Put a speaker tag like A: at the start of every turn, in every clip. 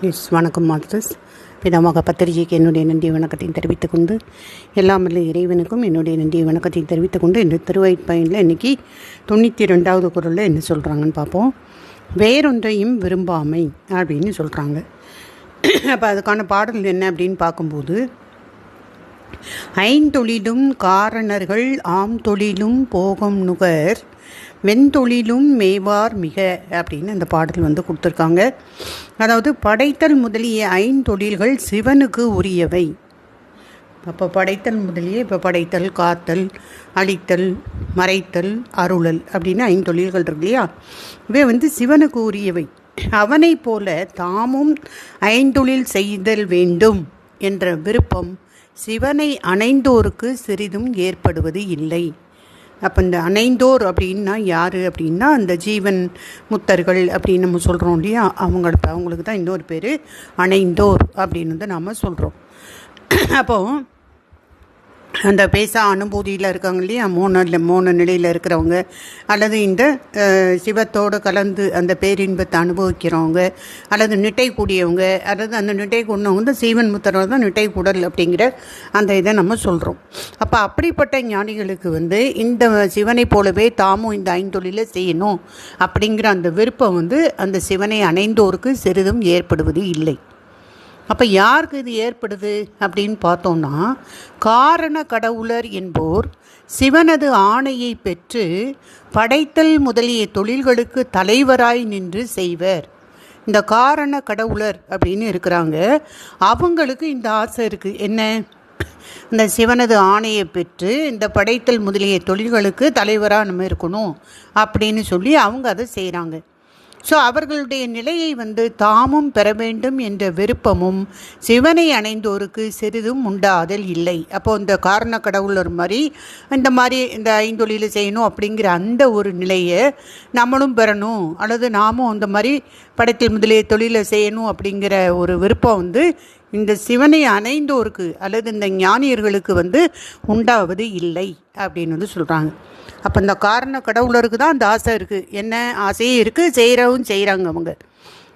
A: S வணக்கம் masters. பிதாமக பத்திரிகைக்கு என்னுடைய நன்றிய வணக்கத்தை தெரிவித்துக் கொண்டு எல்லாம் இறைவனுக்கும் என்னுடைய நன்றிய வணக்கத்தை தெரிவித்துக் கொண்டு இந்த திருவாய்ப்பயனில் இன்றைக்கி தொண்ணூற்றி ரெண்டாவது குரலில் என்ன சொல்கிறாங்கன்னு பார்ப்போம். வேறொன்றையும் விரும்பாமை அப்படின்னு சொல்கிறாங்க அப்போ அதுக்கான பாடல் என்ன அப்படின்னு பார்க்கும்போது ஐந்தொழிலும் காரணர்கள் ஆம் தொழிலும் போகம் நுகர் வெண்தொழிலும் மேவார் மிக அப்படின்னு அந்த பாடல் வந்து கொடுத்துருக்காங்க. அதாவது படைத்தல் முதலிய ஐந்தொழில்கள் சிவனுக்கு உரியவை. அப்போ படைத்தல் முதலிய இப்போ படைத்தல் காத்தல் அழித்தல் மறைத்தல் அருளல் அப்படின்னு ஐந்தொழில்கள் இருக்கு இல்லையா? இவை வந்து சிவனுக்கு உரியவை. அவனைப் போல தாமும் ஐந்தொழில் செய்தல் வேண்டும் என்ற விருப்பம் சிவனை அணைந்தோருக்கு சிறிதும் ஏற்படுவது இல்லை. அப்போ இந்த அணைந்தோர் அப்படின்னா யார்? அப்படின்னா அந்த ஜீவன் முத்தர்கள் அப்படின்னு நம்ம சொல்கிறோம் இல்லையா? அவங்களுக்கு அவங்களுக்கு தான் இன்னொரு பேர் அணைந்தோர் அப்படின்னு வந்து நாம் சொல்கிறோம் அப்போது அந்த பேச அனுபூதியில் இருக்காங்க இல்லையா? மூணு மூணு நிலையில் இருக்கிறவங்க. அல்லது இந்த சிவத்தோடு கலந்து அந்த பேரின்பத்தை அனுபவிக்கிறவங்க அல்லது நிட்டை கூடியவங்க அல்லது அந்த நிட்டை கூடவங்க வந்து சீவன் முத்தரவர் தான் நிட்டை கூடல் அப்படிங்கிற அந்த இதை நம்ம சொல்கிறோம் அப்போ அப்படிப்பட்ட ஞானிகளுக்கு வந்து இந்த சிவனை போலவே தாமும் இந்த ஐந்தொழிலை செய்யணும் அப்படிங்கிற அந்த விருப்பம் வந்து அந்த சிவனை அணைந்தோருக்கு சிறிதும் ஏற்படுவது இல்லை. அப்போ யாருக்கு இது ஏற்படுது அப்படின்னு பார்த்தோம்னா காரண கடவுளர் என்போர் சிவனது ஆணையை பெற்று படைத்தல் முதலிய தொழில்களுக்கு தலைவராய் நின்று செய்வர். இந்த காரண கடவுளர் அப்படின்னு இருக்கிறாங்க. அவங்களுக்கு இந்த ஆசை இருக்குது என்ன? இந்த சிவனது ஆணையை பெற்று இந்த படைத்தல் முதலிய தொழில்களுக்கு தலைவராக நம்ம இருக்கணும் அப்படின்னு சொல்லி அவங்க அதை செய்கிறாங்க ஸோ அவர்களுடைய நிலையை வந்து தாமும் பெற வேண்டும் என்ற விருப்பமும் சிவனை அணைந்தோருக்கு சிறிதும் உண்டாதல் இல்லை. அப்போது இந்த காரண கடவுளர் மாதிரி இந்த மாதிரி இந்த ஐந்தொழிலை செய்யணும் அப்படிங்கிற அந்த ஒரு நிலையை நம்மளும் பெறணும். அல்லது நாமும் இந்த மாதிரி படத்தில் முதலிய தொழிலை செய்யணும் அப்படிங்கிற ஒரு விருப்பம் வந்து இந்த சிவனை அணைந்தோருக்கு அல்லது இந்த ஞானியர்களுக்கு வந்து உண்டாவது இல்லை அப்படின்னு வந்து சொல்கிறாங்க அப்போ இந்த காரண கடவுளருக்கு தான் அந்த ஆசை இருக்குது என்ன ஆசையும் இருக்குது செய்கிறவும் செய்கிறாங்க அவங்க.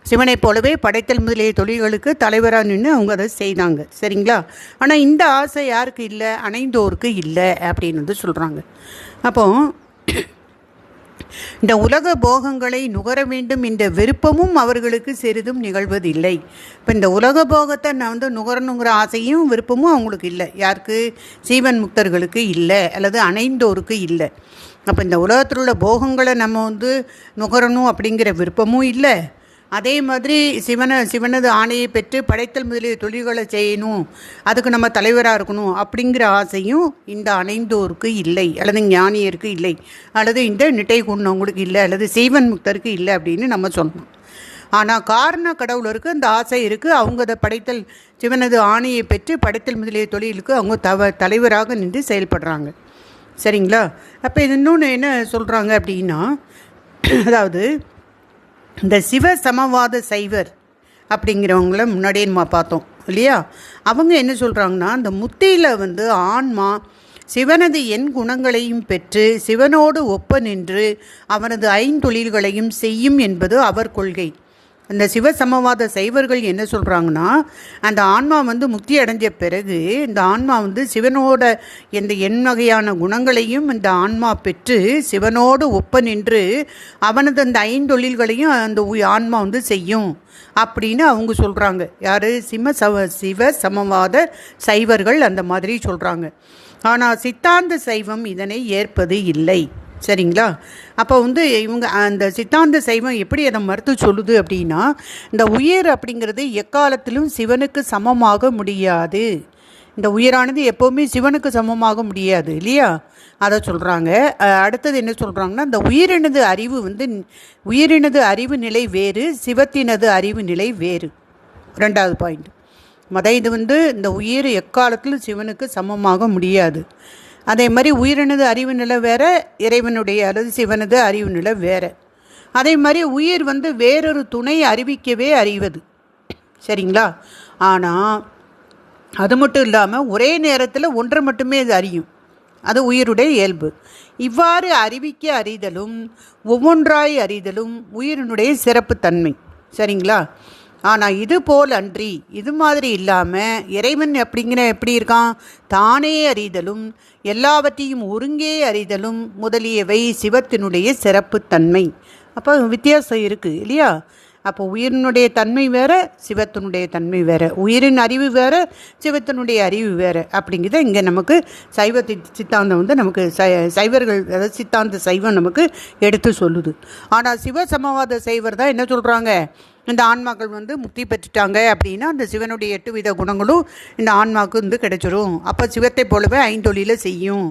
A: சிவனை போலவே படைத்தல் முதலிய தொழில்களுக்கு தலைவராக நின்று அவங்க அதை செய்தாங்க. சரிங்களா? ஆனால் இந்த ஆசை யாருக்கு இல்லை? அணைந்தோருக்கு இல்லை அப்படின்னு வந்து சொல்கிறாங்க அப்போது இந்த உலக போகங்களை நுகர வேண்டும் என்ற விருப்பமும் அவர்களுக்கு சிறிதும் நிகழ்வதில்லை. இப்போ இந்த உலக போகத்தை நான் வந்து நுகரணுங்கிற ஆசையும் விருப்பமும் அவங்களுக்கு இல்லை. யாருக்கு? சீவன் முக்தர்களுக்கு இல்லை. அல்லது அணைந்தோருக்கு இல்லை. அப்போ இந்த உலகத்தில் உள்ள போகங்களை நம்ம வந்து நுகரணும் அப்படிங்கிற விருப்பமும் இல்லை. அதே மாதிரி சிவனை சிவனது ஆணையை பெற்று படைத்தல் முதலிய தொழில்களை செய்யணும். அதுக்கு நம்ம தலைவராக இருக்கணும் அப்படிங்கிற ஆசையும் இந்த அணைந்தோருக்கு இல்லை அல்லது ஞானியருக்கு இல்லை அல்லது இந்த நிட்டை கொண்டவங்களுக்கு இல்லை அல்லது சீவன் முக்தருக்கு இல்லை அப்படின்னு நம்ம சொல்லணும். ஆனால் காரண கடவுளருக்கு அந்த ஆசை இருக்குது அவங்க அதை படைத்தல் சிவனது ஆணையை பெற்று படைத்தல் முதலிய தொழிலுக்கு அவங்க தவ தலைவராக நின்று செயல்படுறாங்க. சரிங்களா? அப்போ இது இன்னொன்று என்ன சொல்கிறாங்க அப்படின்னா அதாவது இந்த சிவ சமவாத சைவர் அப்படிங்கிறவங்கள முன்னாடியே நம்ம பார்த்தோம் இல்லையா? அவங்க என்ன சொல்கிறாங்கன்னா இந்த முத்தியில் வந்து ஆன்மா சிவனது என் குணங்களையும் பெற்று சிவனோடு ஒப்ப நின்று அவனது ஐந்தொழில்களையும் செய்யும் என்பது அவர் கொள்கை. அந்த சிவசமவாத சைவர்கள் என்ன சொல்கிறாங்கன்னா அந்த ஆன்மா வந்து முக்தி அடைஞ்ச பிறகு இந்த ஆன்மா வந்து சிவனோட எந்த எண் வகையான குணங்களையும் இந்த ஆன்மா பெற்று சிவனோடு ஒப்ப நின்று அவனது அந்த ஐந்தொழில்களையும் அந்த ஆன்மா வந்து செய்யும் அப்படின்னு அவங்க சொல்கிறாங்க யார்? சிம சவ சிவ சமவாத சைவர்கள் அந்த மாதிரி சொல்கிறாங்க ஆனால் சித்தாந்த சைவம் இதனை ஏற்பது இல்லை. சரிங்களா? அப்போ வந்து இவங்க அந்த சித்தாந்த சைவம் எப்படி அதை மறுத்து சொல்லுது அப்படின்னா இந்த உயிர் அப்படிங்கிறது எக்காலத்திலும் சிவனுக்கு சமமாக முடியாது. இந்த உயிரானது எப்போவுமே சிவனுக்கு சமமாக முடியாது இல்லையா? அதை சொல்கிறாங்க அடுத்தது என்ன சொல்கிறாங்கன்னா இந்த உயிரினது அறிவு வந்து உயிரினது அறிவு நிலை வேறு சிவத்தினது அறிவு நிலை வேறு. ரெண்டாவது பாயிண்ட் மத இது வந்து இந்த உயிர் எக்காலத்திலும் சிவனுக்கு சமமாக முடியாது. அதே மாதிரி உயிரினது அறிவு நிலை வேறு இறைவனுடைய அல்லது சிவனது அறிவு நிலை வேறு. அதே மாதிரி உயிர் வந்து வேறொரு துணை அறிவிக்கவே அறிவது. சரிங்களா? ஆனால் அது மட்டும் இல்லாமல் ஒரே நேரத்தில் ஒன்றை மட்டுமே அது அறியும். அது உயிருடைய இயல்பு. இவ்வாறு அறிவிக்க அறிதலும் ஒவ்வொன்றாய் அறிதலும் உயிரினுடைய சிறப்பு தன்மை சரிங்களா? ஆனால் இது போல் அன்றி இது மாதிரி இல்லாமல் இறைவன் அப்படிங்கிற எப்படி இருக்கான்? தானே அறிதலும் எல்லாவற்றையும் ஒருங்கே அறிதலும் முதலியவை சிவத்தினுடைய சிறப்புத்தன்மை அப்போ வித்தியாசம் இருக்குது இல்லையா? அப்போ உயிரினுடைய தன்மை வேறு சிவத்தினுடைய தன்மை வேறு. உயிரின் அறிவு வேறு சிவத்தினுடைய அறிவு வேறு. அப்படிங்கிறத இங்கே நமக்கு சைவ சித்தாந்தம் வந்து நமக்கு சை சைவர்கள் அதாவது சித்தாந்த சைவம் நமக்கு எடுத்து சொல்லுது. ஆனால் சிவ சமவாத சைவர் தான் என்ன சொல்கிறாங்க இந்த ஆன்மாக்கள் வந்து முக்தி பெற்றுட்டாங்க அப்படின்னா அந்த சிவனுடைய எட்டு வித குணங்களும் இந்த ஆன்மாவுக்கு வந்து கிடைச்சிரும். அப்போ சிவத்தை போலவே ஐந்தொழில செய்யும்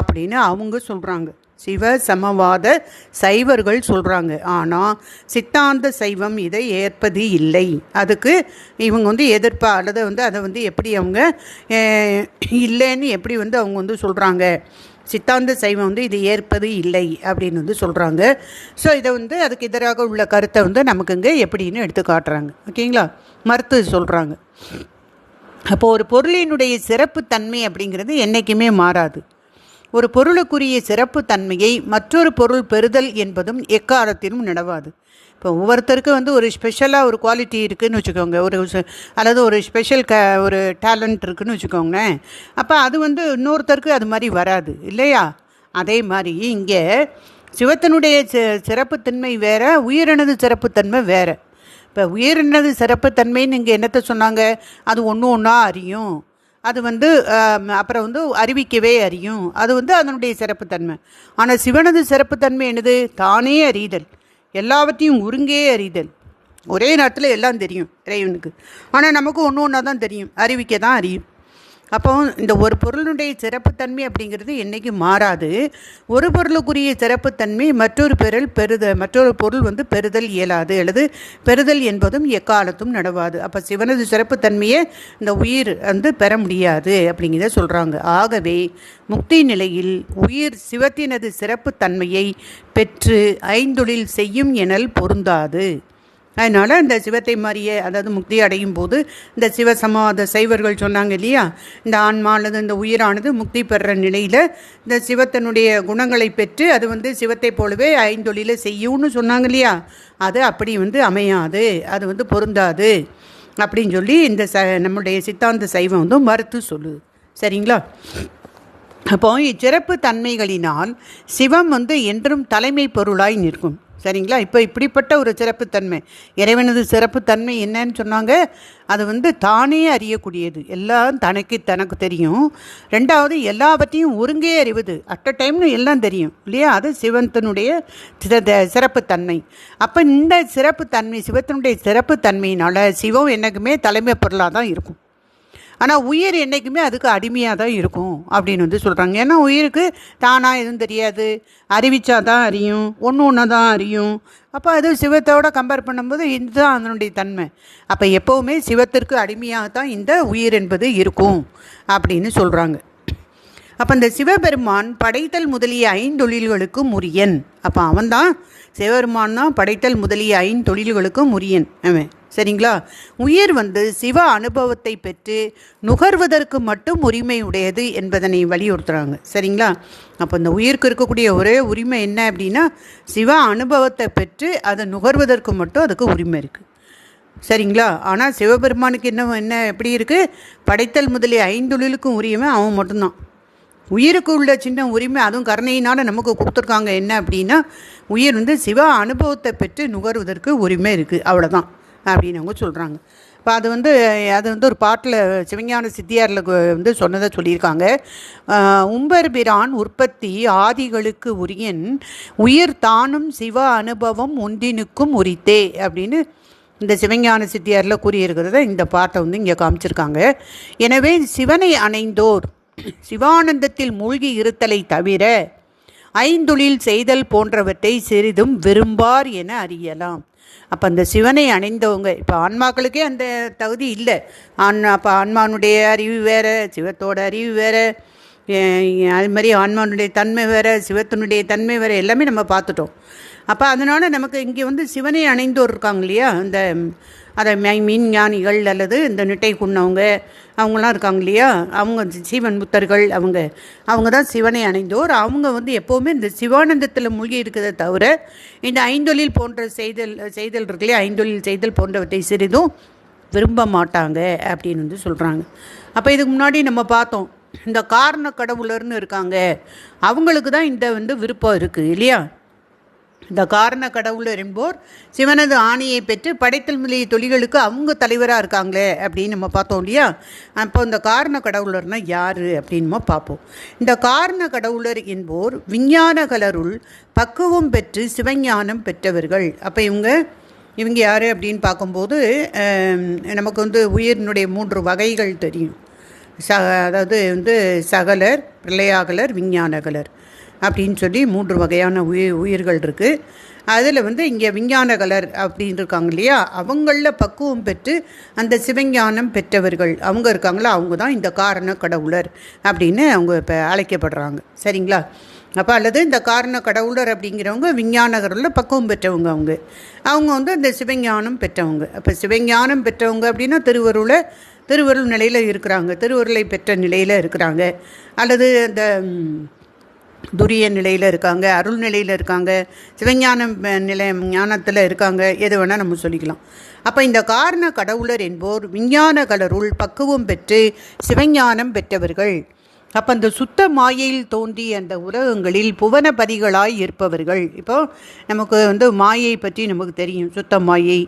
A: அப்படின்னு அவங்க சொல்கிறாங்க சிவ சமவாத சைவர்கள் சொல்கிறாங்க ஆனால் சித்தாந்த சைவம் இதை ஏற்பது இல்லை. அதுக்கு இவங்க வந்து எதிர்ப்பா அல்லது வந்து அதை வந்து எப்படி அவங்க இல்லைன்னு எப்படி வந்து அவங்க வந்து சொல்கிறாங்க சித்தாந்த சைவம் வந்து இது ஏற்பது இல்லை அப்படின்னு வந்து சொல்கிறாங்க ஸோ இதை வந்து அதுக்கு எதிராக உள்ள கருத்தை வந்து நமக்கு இங்கே எப்படின்னு எடுத்து காட்டுறாங்க. ஓகேங்களா? மறுத்து சொல்கிறாங்க அப்போது ஒரு பொருளினுடைய சிறப்புத்தன்மை அப்படிங்கிறது என்றைக்குமே மாறாது. ஒரு பொருளுக்குரிய சிறப்பு தன்மையை மற்றொரு பொருள் பெறுதல் என்பதும் எக்காலத்திலும் நடவாது இப்போ ஒவ்வொருத்தருக்கு வந்து ஒரு ஸ்பெஷலாக ஒரு குவாலிட்டி இருக்குதுன்னு வச்சுக்கோங்க. ஒரு அல்லது ஒரு ஸ்பெஷல் க ஒரு டேலண்ட் இருக்குதுன்னு வச்சுக்கோங்களேன். அப்போ அது வந்து இன்னொருத்தருக்கு அது மாதிரி வராது. இல்லையா? அதே மாதிரி இங்கே சிவத்தினுடைய சி சிறப்புத்தன்மை வேறு உயிரினது சிறப்புத்தன்மை வேறு. இப்போ உயிரினது சிறப்புத்தன்மைன்னு இங்கே என்னத்தை சொன்னாங்க? அது ஒன்று ஒன்றா அறியும். அது வந்து அப்புறம் வந்து அறிவிக்கவே அறியும். அது வந்து அதனுடைய சிறப்புத்தன்மை ஆனால் சிவனது சிறப்புத்தன்மை என்னது? தானே அறிதல். எல்லாவற்றையும் ஒருங்கே அறிதல். ஒரே நேரத்தில் எல்லாம் தெரியும் இறைவனுக்கு. ஆனால் நமக்கு ஒன்று ஒன்றா தான் தெரியும். அறிவிக்க தான் அறியும். அப்போ இந்த ஒரு பொருளுடைய சிறப்புத்தன்மை அப்படிங்கிறது என்றைக்கும் மாறாது. ஒரு பொருளுக்குரிய சிறப்புத்தன்மை மற்றொரு பொருள் பெறுத மற்றொரு பொருள் வந்து பெறுதல் இயலாது அல்லது பெறுதல் என்பதும் எக்காலத்தும் நடவாது. அப்போ சிவனது சிறப்புத்தன்மையை இந்த உயிர் வந்து பெற முடியாது அப்படிங்கிறத சொல்கிறாங்க ஆகவே முக்தி நிலையில் உயிர் சிவத்தினது சிறப்புத்தன்மையை பெற்று ஐந்தொழில் செய்யும் எனல் பொருந்தாது. அதனால் இந்த சிவத்தை மாதிரியே அதாவது முக்தி அடையும் போது இந்த சிவசமாத சைவர்கள் சொன்னாங்க இல்லையா? இந்த ஆன்மா அல்லது இந்த உயிரானது முக்தி பெறுற நிலையில் இந்த சிவத்தினுடைய குணங்களை பெற்று அது வந்து சிவத்தை போலவே ஐந்தொழில செய்யும்னு சொன்னாங்க இல்லையா? அது அப்படி வந்து அமையாது அது வந்து பொருந்தாது அப்படின்னு சொல்லி இந்த ச நம்முடைய சித்தாந்த சைவம் வந்து மறுத்து சொல்லுது. சரிங்களா? அப்போ இச்சிறப்பு தன்மைகளினால் சிவம் வந்து என்றும் தலைமை பொருளாய் நிற்கும். சரிங்களா? இப்போ இப்படிப்பட்ட ஒரு சிறப்புத்தன்மை. இறைவனது சிறப்புத்தன்மை என்னன்னு சொன்னாங்க. அது வந்து தானே அறியக்கூடியது. எல்லாம் தனக்கு தனக்கு தெரியும். ரெண்டாவது எல்லாவற்றையும் ஒருங்கே அறிவது. அட் அ டைம்னு எல்லாம் தெரியும். இல்லையா? அது சிவத்தினுடைய சிறப்புத்தன்மை. அப்போ இந்த சிறப்புத்தன்மை சிவத்தினுடைய சிறப்புத்தன்மையினால் சிவம் என்னைக்குமே தலைமை பொருளாக தான் இருக்கும். ஆனால் உயிர் என்றைக்குமே அதுக்கு அடிமையாக தான் இருக்கும் அப்படின்னு வந்து சொல்கிறாங்க ஏன்னா உயிருக்கு தானாக எதுவும் தெரியாது. அறிவிச்சா தான் அறியும். ஒன்று ஒன்று தான் அறியும். அப்போ அது சிவத்தோட கம்பேர் பண்ணும்போது இதுதான் அதனுடைய தன்மை. அப்போ எப்போவுமே சிவத்திற்கு அடிமையாக தான் இந்த உயிர் என்பது இருக்கும் அப்படின்னு சொல்கிறாங்க அப்போ இந்த சிவபெருமான் படைத்தல் முதலிய ஐந்தொழில்களுக்கும் உரியன். அப்போ அவன்தான் சிவபெருமான் தான் படைத்தல் முதலிய ஐந்தொழில்களுக்கும் உரியன். அவன். சரிங்களா? உயிர் வந்து சிவ அனுபவத்தை பெற்று நுகர்வதற்கு மட்டும் உரிமை உடையது என்பதனை வலியுறுத்துகிறாங்க சரிங்களா? அப்போ இந்த உயிருக்கு இருக்கக்கூடிய ஒரே உரிமை என்ன அப்படின்னா சிவ அனுபவத்தை பெற்று அதை நுகர்வதற்கு மட்டும் அதுக்கு உரிமை இருக்குது சரிங்களா? ஆனால் சிவபெருமானுக்கு என்ன என்ன எப்படி இருக்குது படைத்தல் முதலிய ஐந்தொழிலுக்கும் உரிமை அவன் மட்டும்தான். உயிருக்கு உள்ள சின்ன உரிமை அதுவும் கருணையினால் நமக்கு கொடுத்துருக்காங்க. என்ன அப்படின்னா உயிர் வந்து சிவ அனுபவத்தை பெற்று நுகர்வதற்கு உரிமை இருக்குது அவ்வளோதான் அப்படின்னு அவங்க சொல்கிறாங்க இப்போ அது வந்து அது வந்து ஒரு பாட்டில் சிவஞான சித்தியாரில் வந்து சொன்னதை சொல்லியிருக்காங்க. உம்பர்பிரான் உம்பர் பிரான் உற்பத்தி ஆதிகளுக்கு உரியன் உயிர் தானும் சிவ அனுபவம் ஒன்றினுக்கும் உரித்தே அப்படின்னு இந்த சிவஞான சித்தியாரில் கூறியிருக்கிறத இந்த பாட்டை வந்து இங்கே காமிச்சிருக்காங்க. எனவே சிவனை அணைந்தோர் சிவானந்தத்தில் மூழ்கி இருத்தலை தவிர ஐந்துளில் செய்தல் போன்றவற்றை சிறிதும் விரும்பார் என அறியலாம். அப்போ அந்த சிவனை அணிந்தவங்க இப்போ ஆன்மாக்களுக்கே அந்த தகுதி இல்லை. ஆன்மா அப்போ ஆன்மானுடைய அறிவு வேறு சிவத்தோட அறிவு வேறு அது மாதிரி ஆன்மானுடைய தன்மை வேறு சிவத்தினுடைய தன்மை வேறு எல்லாமே நம்ம பார்த்துட்டோம். அப்போ அதனால் நமக்கு இங்கே வந்து சிவனை அணைந்தோர் இருக்காங்க இல்லையா? இந்த அதை மை மீன் ஞானிகள் அல்லது இந்த நிட்டை குன்னவங்க அவங்களாம் இருக்காங்க இல்லையா? அவங்க சீவன் புத்தர்கள் அவங்க அவங்க தான் சிவனை அணைந்தோர். அவங்க வந்து எப்போவுமே இந்த சிவானந்தத்தில் மூழ்கி இருக்கிறத தவிர இந்த ஐந்தொழில் போன்ற செய்தல் செய்தல் இருக்கு இல்லையா? ஐந்தொழில் செய்தல் போன்றவற்றை சிறிதும் விரும்ப மாட்டாங்க அப்படின்னு வந்து சொல்கிறாங்க அப்போ இதுக்கு முன்னாடி நம்ம பார்த்தோம் இந்த காரண கடவுளர்னு இருக்காங்க. அவங்களுக்கு தான் இந்த வந்து விருப்பம் இருக்குது இல்லையா? இந்த காரண கடவுளர் என்போர் சிவனது ஆணையை பெற்று படைத்தல் முதலிய தொழில்களுக்கு அவங்க தலைவராக இருக்காங்களே அப்படின்னு நம்ம பார்த்தோம் இல்லையா? அப்போ இந்த காரண கடவுளர்னா யார் அப்படின்னு பார்ப்போம். இந்த காரண கடவுளர் என்போர் விஞ்ஞான கலருள் பக்குவம் பெற்று சிவஞானம் பெற்றவர்கள். அப்போ இவங்க இவங்க யார் அப்படின்னு பார்க்கும்போது நமக்கு வந்து உயிரினுடைய மூன்று வகைகள் தெரியும். ச அதாவது வந்து சகலர் பிரளயாகலர் விஞ்ஞானகலர். அப்படின்னு சொல்லி மூன்று வகையான உயிர் உயிர்கள் இருக்குது அதில் வந்து இங்கே விஞ்ஞானகலர் அப்படின்னு இருக்காங்க இல்லையா? அவங்களில் பக்குவம் பெற்று அந்த சிவஞானம் பெற்றவர்கள் அவங்க இருக்காங்களா? அவங்க தான் இந்த காரண கடவுளர் அப்படின்னு அவங்க இப்போ அழைக்கப்படுறாங்க. சரிங்களா? அப்போ அல்லது இந்த காரண கடவுளர் அப்படிங்கிறவங்க விஞ்ஞானகரில் பக்குவம் பெற்றவங்க அவங்க. அவங்க வந்து இந்த சிவஞானம் பெற்றவங்க. அப்போ சிவஞானம் பெற்றவங்க அப்படின்னா திருவருளை திருவருள் நிலையில் இருக்கிறாங்க. திருவருளை பெற்ற நிலையில் இருக்கிறாங்க. அல்லது அந்த துரிய நிலையில் இருக்காங்க அருள் நிலையில் இருக்காங்க சிவஞானம் நிலை ஞானத்தில் இருக்காங்க எது வேணால் நம்ம சொல்லிக்கலாம். அப்போ இந்த காரண கடவுளர் என்போர் விஞ்ஞான கலருள் பக்குவம் பெற்று சிவஞானம் பெற்றவர்கள். அப்போ அந்த சுத்த மாயையில் தோன்றி அந்த உலகங்களில் புவனபதிகளாய் இருப்பவர்கள். இப்போ நமக்கு வந்து மாயை பற்றி நமக்கு தெரியும். சுத்த மாயை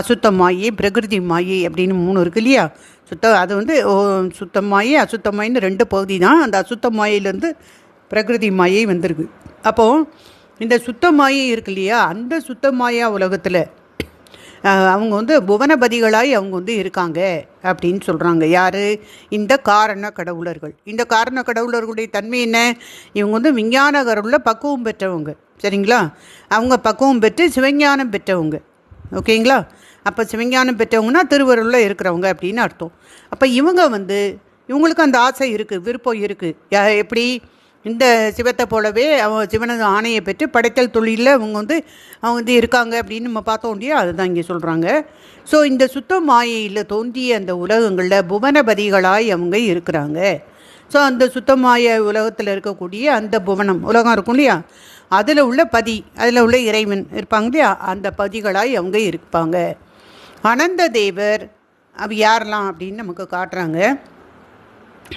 A: அசுத்த மாயை பிரகிருதி மாயை அப்படின்னு மூணு இருக்கு இல்லையா? சுத்த அது வந்து ஓ, சுத்த மாயை அசுத்த மாயின்னு ரெண்டு பகுதி தான். அந்த அசுத்த மாயிலேருந்து பிரகிருதி மாயை வந்திருக்கு. அப்போது இந்த சுத்த மாயை இருக்கு இல்லையா? அந்த சுத்த மாயா உலகத்தில் அவங்க வந்து புவனபதிகளாய் அவங்க வந்து இருக்காங்க அப்படின்னு சொல்கிறாங்க யார்? இந்த காரண கடவுளர்கள். இந்த காரண கடவுளர்களுடைய தன்மை என்ன? இவங்க வந்து விஞ்ஞான கருளில் பக்குவம் பெற்றவங்க. சரிங்களா? அவங்க பக்குவம் பெற்று சிவஞானம் பெற்றவங்க. ஓகேங்களா? அப்போ சிவஞானம் பெற்றவங்கன்னா திருவருளில் இருக்கிறவங்க அப்படின்னு அர்த்தம். அப்போ இவங்க வந்து இவங்களுக்கு அந்த ஆசை இருக்குது விருப்பம் இருக்குது எப்படி? இந்த சிவத்தை போலவே அவன் சிவனது ஆணையை பெற்று படைத்தல் தொழிலில் அவங்க வந்து அவங்க வந்து இருக்காங்க அப்படின்னு நம்ம பார்த்தோம் இல்லையா? அதுதான் இங்கே சொல்கிறாங்க ஸோ இந்த சுத்த மாயையில் தோன்றிய அந்த உலகங்களில் புவனபதிகளாய் அவங்க இருக்கிறாங்க. ஸோ அந்த சுத்தமாய உலகத்தில் இருக்கக்கூடிய அந்த புவனம் உலகம் இருக்கும் இல்லையா? அதில் உள்ள பதி அதில் உள்ள இறைவன் இருப்பாங்க இல்லையா? அந்த பதிகளாய் அவங்க இருப்பாங்க. அனந்த தேவர் அவ யாரெல்லாம் அப்படின்னு நமக்கு காட்டுறாங்க.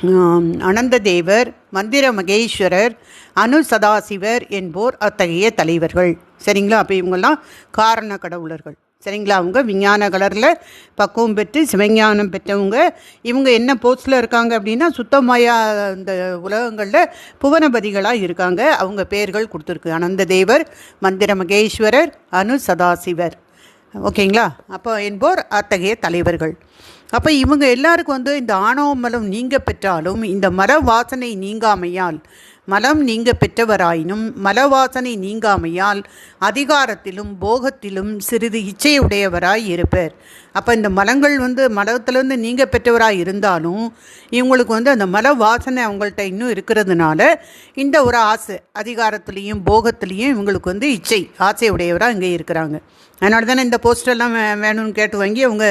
A: அனந்ததேவர் மந்திர மகேஸ்வரர் அனு சதாசிவர் என்போர் அத்தகைய தலைவர்கள். சரிங்களா? அப்போ இவங்கெல்லாம் காரண கடவுளர்கள். சரிங்களா? அவங்க விஞ்ஞான கலரில் பக்குவம் பெற்று சிவஞானம் பெற்றவங்க. இவங்க என்ன போஸ்டில் இருக்காங்க அப்படின்னா சுத்தமாயா இந்த உலகங்களில் புவனபதிகளாக இருக்காங்க. அவங்க பேர்கள் கொடுத்துருக்கு. அனந்த தேவர் மந்திர மகேஸ்வரர் அனு சதாசிவர். ஓகேங்களா? அப்போ என்போர் அத்தகைய தலைவர்கள். அப்போ இவங்க எல்லாருக்கும் வந்து இந்த ஆணவ மலம் நீங்க பெற்றாலும் இந்த மர வாசனை நீங்காமையால் மலம் நீங்க பெற்றவராயினும் மலவாசனை நீங்காமையால் அதிகாரத்திலும் போகத்திலும் சிறிது இச்சையுடையவராய் இருப்பர். அப்போ இந்த மலங்கள் வந்து மலத்திலேருந்து நீங்க பெற்றவராக இருந்தாலும் இவங்களுக்கு வந்து அந்த மல வாசனை அவங்கள்ட்ட இன்னும் இருக்கிறதுனால இந்த ஒரு ஆசை அதிகாரத்துலேயும் போகத்துலேயும் இவங்களுக்கு வந்து இச்சை ஆசையுடையவராக இங்கே இருக்கிறாங்க. அதனால தானே இந்த போஸ்டெல்லாம் வே வேணும்னு கேட்டு வாங்கி அவங்க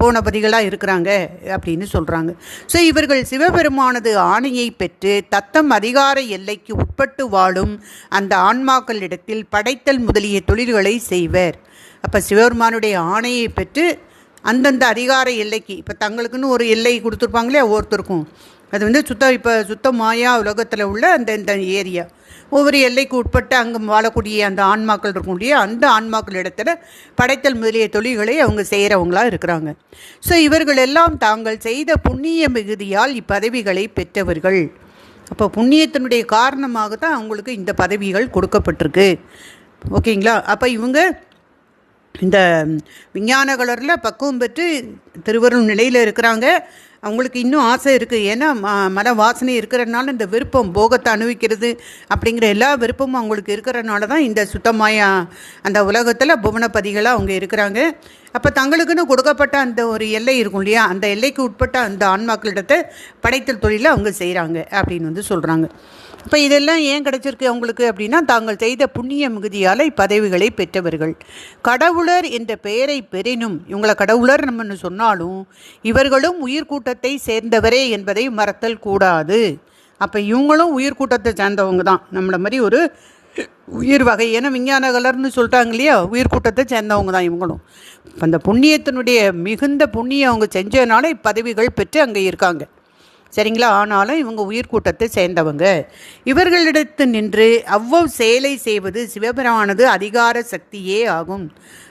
A: பூனபதிகளாக இருக்கிறாங்க அப்படின்னு சொல்கிறாங்க ஸோ இவர்கள் சிவபெருமானது ஆணையை பெற்று தத்தம் அதிகார எல்லைக்கு உட்பட்டு வாழும் அந்த ஆன்மாக்களிடத்தில் படைத்தல் முதலிய தொழில்களை செய்வர். அப்போ சிவபெருமானுடைய ஆணையை பெற்று அந்தந்த அதிகார எல்லைக்கு இப்போ தங்களுக்குன்னு ஒரு எல்லை கொடுத்துருப்பாங்களே ஒவ்வொருத்தருக்கும். அது வந்து சுத்த இப்போ சுத்த மாயா உலகத்தில் உள்ள அந்த இந்த ஏரியா. ஒவ்வொரு எல்லைக்கு உட்பட்டு அங்கே வாழக்கூடிய அந்த ஆன்மாக்கள் இருக்கக்கூடிய அந்த ஆன்மாக்கள் இடத்துல படைத்தல் முதலிய தொழில்களை அவங்க செய்கிறவங்களா இருக்கிறாங்க. ஸோ இவர்கள் எல்லாம் தாங்கள் செய்த புண்ணிய மிகுதியால் இப்பதவிகளை பெற்றவர்கள். அப்போ புண்ணியத்தினுடைய காரணமாக தான் அவங்களுக்கு இந்த பதவிகள் கொடுக்கப்பட்டிருக்கு. ஓகேங்களா? அப்போ இவங்க இந்த விஞ்ஞான கலரில் பக்குவம் பெற்று திருவருள் நிலையில் இருக்கிறாங்க. அவங்களுக்கு இன்னும் ஆசை இருக்குது ஏன்னா மன வாசனை இருக்கிறதுனால இந்த விருப்பம் போகத்தை அனுபவிக்கிறது அப்படிங்கிற எல்லா விருப்பமும் அவங்களுக்கு இருக்கிறனால தான் இந்த சுத்தமாய அந்த உலகத்தில் புவனபதிகளாக அவங்க இருக்கிறாங்க. அப்போ தங்களுக்குன்னு கொடுக்கப்பட்ட அந்த ஒரு எல்லை இருக்கும் இல்லையா? அந்த எல்லைக்கு உட்பட்ட அந்த ஆன்மாக்களிடத்தை படைத்தல் தொழிலை அவங்க செய்கிறாங்க அப்படின்னு வந்து சொல்கிறாங்க இப்போ இதெல்லாம் ஏன் கிடைச்சிருக்கு அவங்களுக்கு அப்படின்னா தாங்கள் செய்த புண்ணிய மிகுதியால் இப்பதவிகளை பெற்றவர்கள். கடவுளர் என்ற பெயரை பெறினும் இவங்களை கடவுளர் நம்மன்னு சொன்னாலும் இவர்களும் உயிர்கூட்டத்தை சேர்ந்தவரே என்பதை மறத்தல் கூடாது. அப்போ இவங்களும் உயிர்கூட்டத்தை சேர்ந்தவங்க தான். நம்மளை மாதிரி ஒரு உயிர் வகை ஏன்னா விஞ்ஞான கலர்னு சொல்லிட்டாங்க இல்லையா? உயிர் கூட்டத்தை சேர்ந்தவங்க தான் இவங்களும். அந்த புண்ணியத்தினுடைய மிகுந்த புண்ணியம் அவங்க செஞ்சதுனால இப்பதவிகள் பெற்று அங்கே இருக்காங்க. சரிங்களா? ஆனாலும் இவங்க உயிர் கூட்டத்தை சேர்ந்தவங்க. இவர்களிடத்து நின்று அவ்வளவு செயலை செய்வது சிவபெருமானது அதிகார சக்தியே ஆகும்.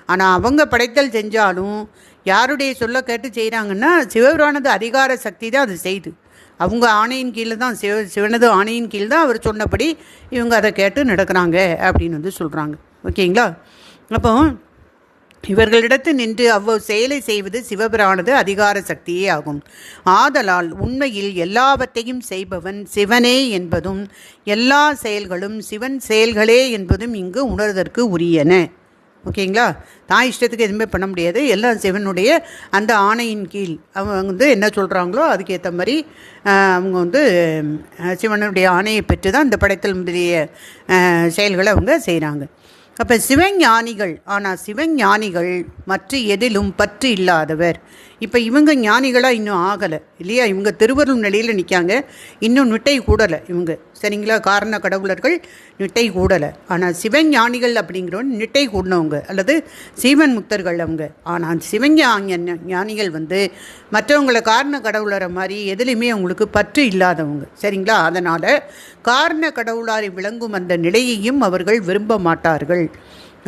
A: ஆனால் அவங்க படைத்தல் செஞ்சாலும் யாருடைய சொல்ல கேட்டு செய்கிறாங்கன்னா சிவபெருமானது அதிகார சக்தி தான் அது செய்து. அவங்க ஆணையின் கீழே தான் சிவ சிவனது ஆணையின் கீழ் தான் அவர் சொன்னபடி இவங்க அதை கேட்டு நடக்கிறாங்க அப்படின்னு வந்து சொல்கிறாங்க ஓகேங்களா? அப்போ இவர்களிடத்து நின்று அவ்வளவு செயலை செய்வது சிவபிரானது அதிகார சக்தியே ஆகும். ஆதலால் உண்மையில் எல்லாவற்றையும் செய்பவன் சிவனே என்பதும் எல்லா செயல்களும் சிவன் செயல்களே என்பதும் இங்கு உணர்வதற்கு உரியன. ஓகேங்களா? தான் இஷ்டத்துக்கு எதுவுமே பண்ண முடியாது. எல்லாம் சிவனுடைய அந்த ஆணையின் கீழ். அவங்க வந்து என்ன சொல்கிறாங்களோ அதுக்கேற்ற மாதிரி அவங்க வந்து சிவனுடைய ஆணையை பெற்று தான் இந்த படைத்தல் முதலிய செயல்களை அவங்க செய்கிறாங்க அப்போ சிவஞானிகள் ஆனால் சிவஞானிகள் மற்ற எதிலும் பற்று இல்லாதவர். இப்போ இவங்க ஞானிகளாக இன்னும் ஆகலை இல்லையா? இவங்க திருவருள் நிலையில் நிற்காங்க இன்னும் நிட்டை கூடலை இவங்க. சரிங்களா? காரண கடவுளர்கள் நிட்டை கூடலை. ஆனால் சிவஞானிகள் அப்படிங்கிறவன் நிட்டை கூடினவங்க அல்லது சீவன் முக்தர்கள் அவங்க. ஆனால் சிவஞான ஞானிகள் வந்து மற்றவங்களை காரண கடவுளரை மாதிரி எதுலேயுமே அவங்களுக்கு பற்று இல்லாதவங்க. சரிங்களா? அதனால் காரண கடவுளாரை விளங்கும் அந்த நிலையையும் அவர்கள் விரும்ப மாட்டார்கள்.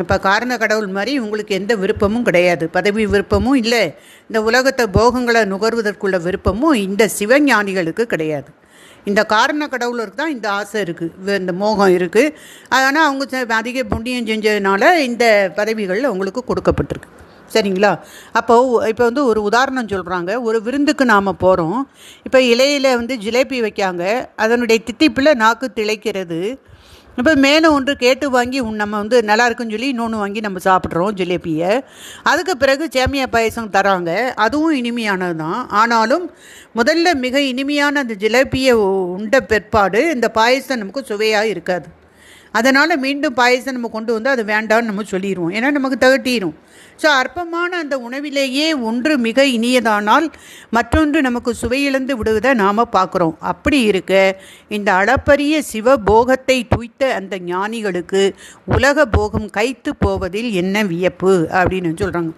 A: இப்போ காரண கடவுள் மாதிரி உங்களுக்கு எந்த விருப்பமும் கிடையாது. பதவி விருப்பமும் இல்லை. இந்த உலகத்தை போகங்களை நுகர்வதற்குள்ள விருப்பமும் இந்த சிவஞானிகளுக்கு கிடையாது. இந்த காரண கடவுளருக்கு தான் இந்த ஆசை இருக்குது இந்த மோகம் இருக்குது ஆனால் அவங்க அதிக புண்ணியம் செஞ்சதுனால இந்த பதவிகள் அவங்களுக்கு கொடுக்கப்பட்டிருக்கு. சரிங்களா? அப்போது இப்போ வந்து ஒரு உதாரணம் சொல்கிறாங்க ஒரு விருந்துக்கு நாம் போகிறோம் இப்போ இலையில் வந்து ஜிலேபி வைக்காங்க. அதனுடைய தித்திப்பில் நாக்கு திளைக்கிறது. இப்போ மேலே ஒன்று கேட்டு வாங்கி நம்ம வந்து நல்லா இருக்குன்னு சொல்லி இன்னொன்று வாங்கி நம்ம சாப்பிட்றோம் ஜிலேபியை. அதுக்கு பிறகு சேமியா பாயசம் தராங்க. அதுவும் இனிமையானது தான் ஆனாலும் முதல்ல மிக இனிமையான அந்த ஜிலேபியை உண்ட பிற்பாடு இந்த பாயசம் நமக்கு சுவையாக இருக்காது. அதனால் மீண்டும் பாயசம் நம்ம கொண்டு வந்து அது வேண்டாம்னு நம்ம சொல்லிடுவோம். ஏன்னா நமக்கு தகட்டிடும் ஸோ அற்பமான அந்த உணவிலேயே ஒன்று மிக இனியதானால் மற்றொன்று நமக்கு சுவையிழந்து விடுவதை நாம் பார்க்குறோம். அப்படி இருக்க இந்த அளப்பரிய சிவ போகத்தை துய்த்த அந்த ஞானிகளுக்கு உலக போகம் கைத்து போவதில் என்ன வியப்பு அப்படின்னு சொல்கிறாங்க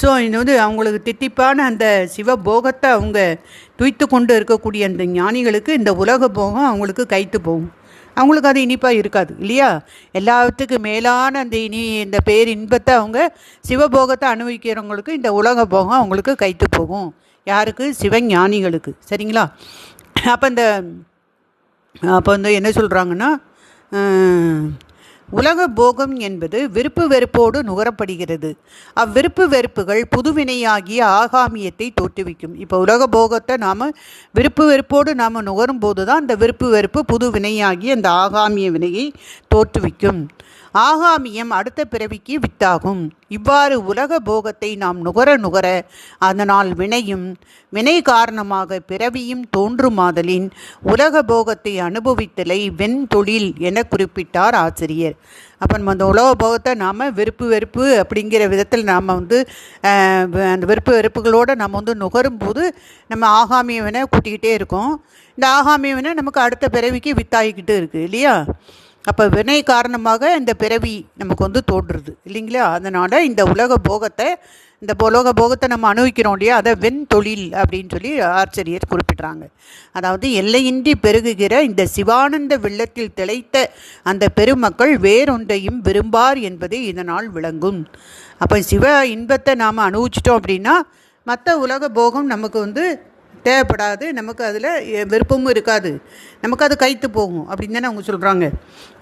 A: ஸோ இது வந்து அவங்களுக்கு திட்டிப்பான அந்த சிவ போகத்தை அவங்க துய்த்து கொண்டு இருக்கக்கூடிய அந்த ஞானிகளுக்கு இந்த உலக போகம் அவங்களுக்கு கைத்து போகும். அவங்களுக்கு அது இனிப்பாக இருக்காது இல்லையா? எல்லாத்துக்கும் மேலான அந்த இனி இந்த பேர் இன்பத்தை அவங்க சிவபோகத்தை அனுபவிக்கிறவங்களுக்கு இந்த உலக போகம் அவங்களுக்கு கைத்து போகும். யாருக்கு? சிவஞானிகளுக்கு. சரிங்களா? அப்போ இந்த அப்போ வந்து என்ன சொல்கிறாங்கன்னா உலக போகம் என்பது விருப்பு வெறுப்போடு நுகரப்படுகிறது. அவ்விருப்பு வெறுப்புகள் புதுவினையாகிய ஆகாமியத்தை தோற்றுவிக்கும். இப்போ உலக போகத்தை நாம் விருப்பு வெறுப்போடு நாம் நுகரும் போது தான் அந்த விருப்பு வெறுப்பு புது வினையாகி அந்த ஆகாமிய வினையை தோற்றுவிக்கும். ஆகாமியம் அடுத்த பிறவிக்கு வித்தாகும். இவ்வாறு உலக போகத்தை நாம் நுகர நுகர அதனால் வினையும் வினை காரணமாக பிறவியும் தோன்றுமாதலின் உலக போகத்தை அனுபவித்தலை வெண் தொழில் என குறிப்பிட்டார் ஆசிரியர். அப்போ நம்ம அந்த உலக போகத்தை நாம் வெறுப்பு வெறுப்பு அப்படிங்கிற விதத்தில் நாம் வந்து அந்த வெறுப்பு வெறுப்புகளோடு நம்ம வந்து நுகரும்போது நம்ம ஆகாமியவனை கூட்டிக்கிட்டே இருக்கோம். இந்த ஆகாமியவனை நமக்கு அடுத்த பிறவிக்கு வித்தாகிக்கிட்டு இருக்குது இல்லையா? அப்போ வினை காரணமாக இந்த பிறவி நமக்கு வந்து தோன்றுறது இல்லைங்களா? அதனால் இந்த உலக போகத்தை இந்த உலக போகத்தை நம்ம அனுபவிக்கிறோம் இல்லையா? அதை வெண் தொழில் அப்படின்னு சொல்லி ஆச்சரியர் குறிப்பிட்றாங்க. அதாவது எல்லையின்றி பெருகுகிற இந்த சிவானந்த வெள்ளத்தில் திளைத்த அந்த பெருமக்கள் வேறொன்றையும் விரும்பார் என்பது இதனால் விளங்கும். அப்போ சிவ இன்பத்தை நாம் அனுபவிச்சிட்டோம் அப்படின்னா மற்ற உலக போகம் நமக்கு வந்து தேவைப்படாது. நமக்கு அதில் விருப்பமும் இருக்காது. நமக்கு அது கைத்து போகும். அப்படின்னு தானே அவங்க சொல்கிறாங்க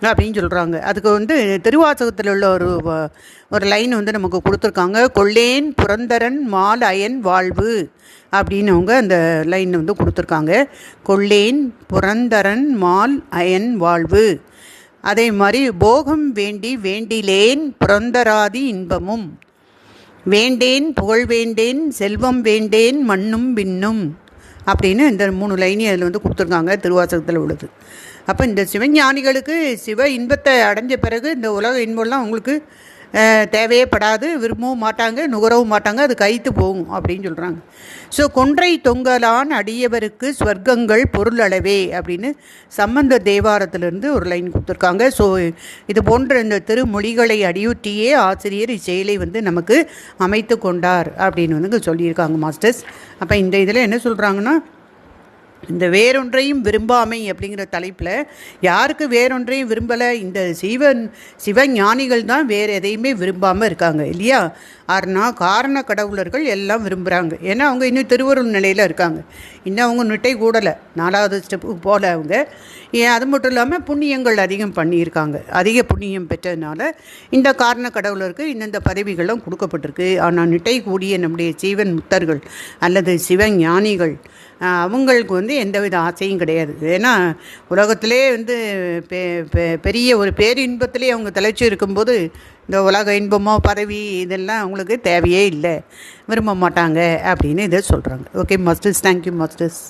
A: அப்படின்னு சொல்கிறாங்க அதுக்கு வந்து திருவாசகத்தில் உள்ள ஒரு ஒரு லைன் வந்து நமக்கு கொடுத்துருக்காங்க. கொள்ளேன் புரந்தரன் மால் அயன் வாழ்வு அப்படின்னு அவங்க அந்த லைன் வந்து கொடுத்துருக்காங்க. கொள்ளேன் புரந்தரன் மால் அயன் வாழ்வு. அதே மாதிரி போகம் வேண்டி வேண்டிலேன் புரந்தராதி இன்பமும். வேண்டேன் புகழ் வேண்டேன் செல்வம் வேண்டேன் மண்ணும் பின்னும் அப்படின்னு இந்த மூணு லைனையும் அதில் வந்து கொடுத்துருக்காங்க திருவாசகத்தில் உள்ளது. அப்போ இந்த சிவஞானிகளுக்கு சிவ இன்பத்தை அடைஞ்ச பிறகு இந்த உலக இன்பம்லாம் உங்களுக்கு தேவையே படாது விரும்பவும் மாட்டாங்க நுகரவும் மாட்டாங்க அது கைத்து போகும் அப்படின்னு சொல்கிறாங்க ஸோ கொன்றை தொங்கலான் அடியவருக்கு ஸ்வர்க்கங்கள் பொருள் அளவே அப்படின்னு சம்பந்த தேவாரத்திலிருந்து ஒரு லைன் கொடுத்துருக்காங்க. ஸோ இது போன்ற இந்த திருமொழிகளை அடியுற்றியே ஆசிரியர் இச்செயலை வந்து நமக்கு அமைத்து கொண்டார் அப்படின்னு வந்து சொல்லியிருக்காங்க மாஸ்டர்ஸ். அப்போ இந்த இதில் என்ன சொல்கிறாங்கன்னா இந்த வேறொன்றையும் விரும்பாமை அப்படிங்கிற தலைப்பில் யாருக்கு வேறொன்றையும் விரும்பலை? இந்த சிவன் சிவஞானிகள் தான் வேறு எதையுமே விரும்பாமல் இருக்காங்க இல்லையா? ஆறுனா காரண கடவுளர்கள் எல்லாம் விரும்புகிறாங்க ஏன்னா அவங்க இன்னும் திருவருள் நிலையில் இருக்காங்க. இன்னும் அவங்க நிட்டை கூடலை. நாலாவது ஸ்டெப்புக்கு போகல அவங்க. ஏன் அது மட்டும் இல்லாமல் புண்ணியங்கள் அதிகம் பண்ணியிருக்காங்க. அதிக புண்ணியம் பெற்றதுனால இந்த காரண கடவுளருக்கு இந்தந்த பதவிகளும் கொடுக்கப்பட்டிருக்கு. ஆனால் நிட்டை கூடிய நம்முடைய சீவன் முத்தர்கள் அல்லது சிவஞானிகள் அவங்களுக்கு வந்து எந்தவித ஆசையும் கிடையாது. ஏன்னா உலகத்திலே வந்து பெ பெரிய ஒரு பேரின்பத்திலே அவங்க தலைச்சி இருக்கும்போது இந்த உலக இன்பமோ பதவி இதெல்லாம் அவங்களுக்கு தேவையே இல்லை. விரும்ப மாட்டாங்க அப்படின்னு இதை சொல்கிறாங்க ஓகே மாஸ்டர்ஸ் தேங்க்யூ மாஸ்டர்ஸ்